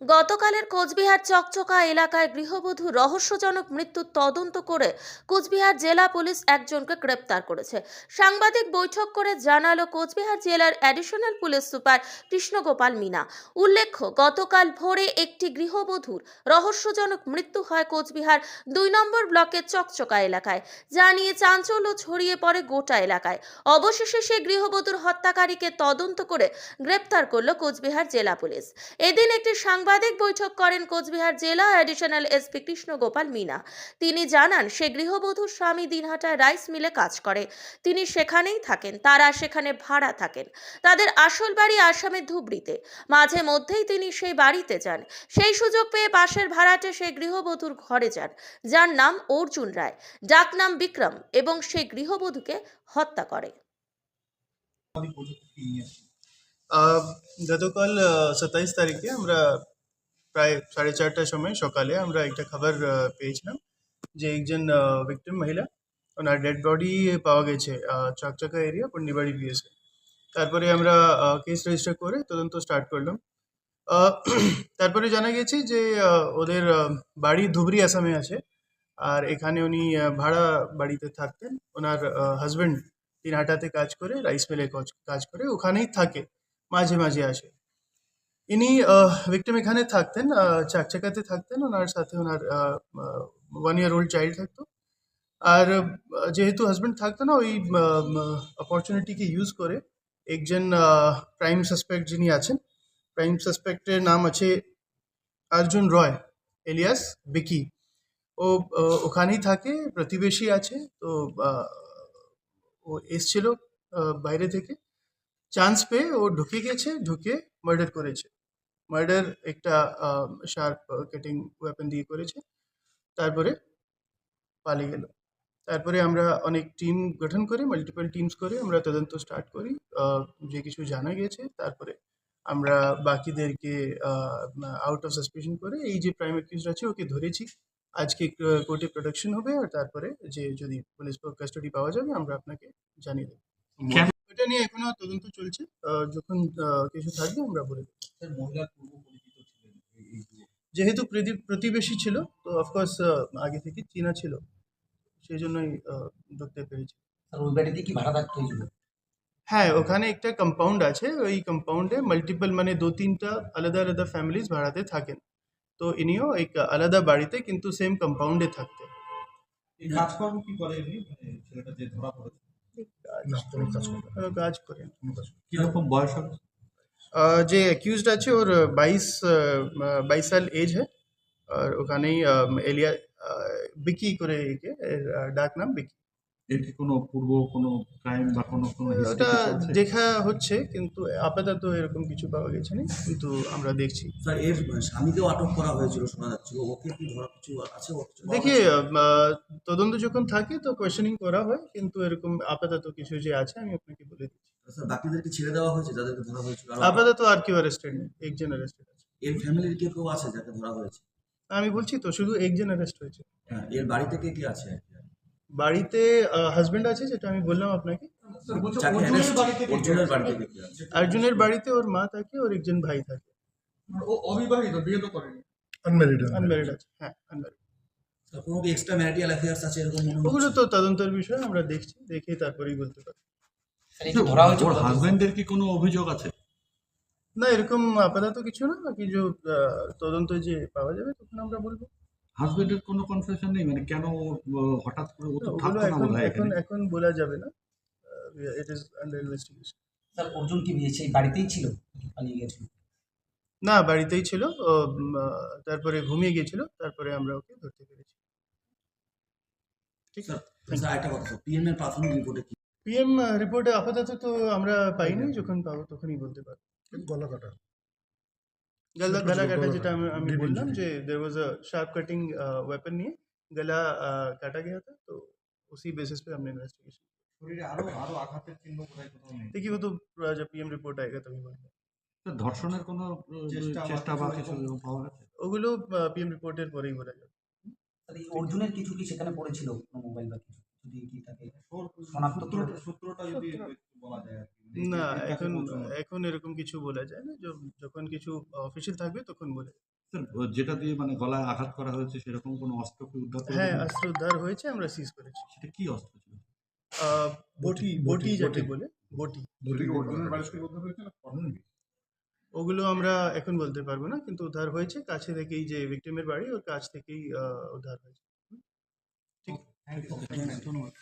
গতকালের কোচবিহার চকচকা এলাকায় গৃহবধূ রহস্যজনক মৃত্যুর তদন্ত করে কোচবিহার জেলা পুলিশ একজনকে গ্রেপ্তার করেছে। সাংবাদিক বৈঠক করে জানালো কোচবিহার জেলার additional police super Krishnagopal Meena. উল্লেখ্য, গতকাল ভোরে একটি গৃহবধূর রহস্যজনক মৃত্যু হয় কোচবিহার দুই নম্বর ব্লকের চকচকা এলাকায়। যা নিয়ে চাঞ্চল্য ছড়িয়ে পড়ে গোটা এলাকায়। অবশেষে সেই গৃহবধূর হত্যাকারীকে তদন্ত করে গ্রেপ্তার করল কোচবিহার জেলা পুলিশ। এদিন একটি সাংবাদিক বৈঠক করেন কোচবিহার জেলা অ্যাডিশনাল এসপি কৃষ্ণ গোপাল মিনা। তিনি জানান, সে গৃহবধূর স্বামী দিনহাটায় রাইস মিলে কাজ করে। তিনি সেখানেই থাকেন, তারা সেখানে ভাড়া থাকেন। তাদের আসল বাড়ি আসামের ধুবড়িতে। মাঝে মধ্যেই তিনি সেই বাড়িতে যান। সেই সুযোগ পেয়ে পাশের ভাড়াটে সেই গৃহবধূর ঘরে যান, যার নাম অর্জুন রায়। ডাক নাম বিক্রম এবং সেই গৃহবধূকে হত্যা করে। গতকাল সাতাইশ তারিখে আমরা প্রায় সাড়ে চারটার সময় সকালে আমরা একটা খবর পেয়েছিলাম, যে একজন ভিক্টিম মহিলা, ওনার ডেড বডি পাওয়া গেছে চকচকা এরিয়া পন্ডিবাড়ি বিএসএ তারপরে আমরা কেস রেজিস্টার করে তদন্ত স্টার্ট করলাম। তারপরে জানা গেছে যে ওদের বাড়ি ধুবরি আসামে আছে। আর এখানে উনি ভাড়া বাড়িতে থাকতেন। ওনার হাজব্যান্ড দিনহাটাতে কাজ করে রাইস মিলে কাজ করে, ওখানেই থাকে, মাঝে মাঝে আসে। ইনি ভিক্টিম এখানে থাকতেন চাকচাকাতে থাকতেন, ওনার সাথে ওনার ওয়ান ইয়ার ওল্ড চাইল্ড থাকতো। আর যেহেতু হাজব্যান্ড থাকতো না, ওই অপরচুনিটিকে ইউজ করে একজন প্রাইম সাসপেক্ট যিনি আছেন প্রাইম সাসপেক্টের নাম আছে অর্জুন রয় এলিয়াস বিকি ও ওখানেই থাকে, প্রতিবেশী আছে, তো ও এসছিল বাইরে থেকে। চান্স পেয়ে ও ঢুকে গেছে, ঢুকে মার্ডার করেছে। মার্ডার একটা শার্প কেটিং ওয়েপন দিয়ে করেছে। তারপরে পালিয়ে গেল। তারপরে আমরা অনেক টিম গঠন করে মাল্টিপল টিমস করে আমরা তদন্ত স্টার্ট করি। যে কিছু জানা গেছে, তারপরে আমরা বাকিদেরকে আউট অফ সাসপেশন করে, এই যে প্রাইম অ্যাকিউজ আছে, ওকে ধরেছি। আজকে কোর্টে প্রোডাকশন হবে, আর তারপরে যে যদি পুলিশ কাস্টাডি পাওয়া যাবে, আমরা আপনাকে জানিয়ে দেবো? এটা নিয়ে এখনও তদন্ত চলছে। যখন কিছু থাকবে আমরা বলে। যেহেতু প্রতিবেশী ছিল তো অফকোর্স আগে থেকে চেনা ছিল। সেই জন্যই ধরতে পেরেছি। ওই বাড়িতে কি ভাড়া থাকতো? হ্যাঁ ওখানে একটা কম্পাউন্ড আছে। ওই কম্পাউন্ডে মাল্টিপল মানে দু তিনটা আলাদা আলাদা ফ্যামিলিজ ভাড়াতে থাকেন। তো ইনিও এক আলাদা বাড়িতে কিন্তু সেম কম্পাউন্ডে থাকতেন। কাজকর্ম কি করে মানে ছেলেটা যে ধরা পড়েছে। আহ, কাজ করেন কীরকম বয়স হবে আহ, যে অ্যাকিউজড আছে ওর বাইশ বাইশ সাল এজ है আর ওখানেই আহ, এলিয়া আহ, বিকি করে একে এর, আহ, ডাক নাম বিকি এর কি কোনো পূর্ব কোনো ক্রাইম বা কোনো কোনো history ওটা দেখা হচ্ছে কিন্তু আপাতত এরকম কিছু পাওয়া গেছে না কিন্তু আমরা দেখছি। স্যার এর স্বামীকেও আটক করা হয়েছিল শোনা যাচ্ছিল ওকে কি ধরা কিছু আছে দেখি তদন্ত যখন থাকে তো কোয়েশ্চেনিং করা হয় কিন্তু এরকম আপাতত কিছু যে আছে আমি আপনাকে বলে দিচ্ছি। স্যার বাকিদেরকে ছেড়ে দেওয়া হয়েছে যাদেরকে ধরা হয়েছিল? আপাতত আর কেউ অ্যারেস্টেড নেই একজন অ্যারেস্টেড আছে। এর ফ্যামিলির কেউ কেউ আছে যাকে ধরা হয়েছে? আমি বলছি তো শুধু একজন অ্যারেস্ট হয়েছে। হ্যাঁ এর বাড়িতে কে কে আছে? বাড়িতে হাজবেন্ড আছে যেটা আমি বললাম আপনাকে? অর্জুনের বাড়িতে ওর মা থাকে ওর একজন ভাই থাকে। ও অবিবাহিত বিয়ে তো করেনি। আনম্যারিড আছে হ্যাঁ আনম্যারিড কোনো কি এক্সট্রা ম্যারিটাল অ্যাফেয়ার্স আছে এরকম ওগুলো তো তদন্তের বিষয় আমরা দেখছি দেখে তারপরেই বলতে পারি। স্যার, ধরা হয়েছে ওর হাজবেন্ডের কি কোনো অভিযোগ আছে? না এরকম আপাতত কিছু না বাকি যে তদন্ত যে পাওয়া যাবে তখন আমরা বলব। হাজবেন্ডের কোনো কনফেশন নেই? মানে কেন হঠাৎ করে ও তো থাকতো না এখন বোধ হয় এখন? এখানে বলা যাবে না। It is under investigation sir Arjun কি বিয়ে সেই বাড়িতেই ছিল? পালিয়ে গেছিল? না বাড়িতেই ছিল। তারপরে ঘুমিয়ে গিয়েছিল তারপরে আমরা ওকে ধরতে পেরেছি। ঠিক স্যার আছে স্যার একটা কথা। পিএম এর প্রাথমিক রিপোর্টে কি? পিএম রিপোর্টে আপাতত তো আমরা পাইনি। যখন পাবো তখনই বলতে পারব। গলা কাটা। গলা ছোট গলা ছোট কাটা গলা যেটা আমি কাটা, আমি deep বললাম injury। যে there was a sharp cutting weapon নিয়ে गला আহ, কাটা गया था तो उसी बेसिस पे हमने इन्वेस्टिगेशन শরীরে আরো আরো আঘাতের চিহ্ন বোধহয় কোথাও নেই देखिए वो तो पूरा जब पीएम रिपोर्ट आएगा तभी बोलेंगे ধর্ষণের কোনো আহ, চেষ্টা বা চেষ্টা বা কিছু কিছু এরকম পাওয়া গেছে ওগুলো পিএম রিপোর্টের পরেই বলা যাবে স্যার এই অর্জুনের কিছু কি সেখানে পড়েছিল কোনো মোবাইল বা কিছু যদি কি তাকে শনাক্ত করে- সূত্রটা সূত্রটা যদি একটু বলা যায় আর কি না এখন এখন এরকম কিছু বলা যায় না। যখন কিছু অফিসিয়াল থাকবে তখন বলে যেটা দিয়ে মানে গলায় আঘাত করা হয়েছে সেরকম কোনো অস্ত্র কি উদ্ধার করা হ্যাঁ? অস্ত্র উদ্ধার হয়েছে আমরা সিজ করেছি। সেটা কি অস্ত্র ছিল? বটি বটি যাকে বটি। বলে বটি। ওগুলো আমরা এখন বলতে পারব না কিন্তু উদ্ধার হয়েছে। কাছে থেকেই যে ভিক্টিমের বাড়ি ওর কাছ থেকেই উদ্ধার হয়েছে। ঠিক। ধন্যবাদ।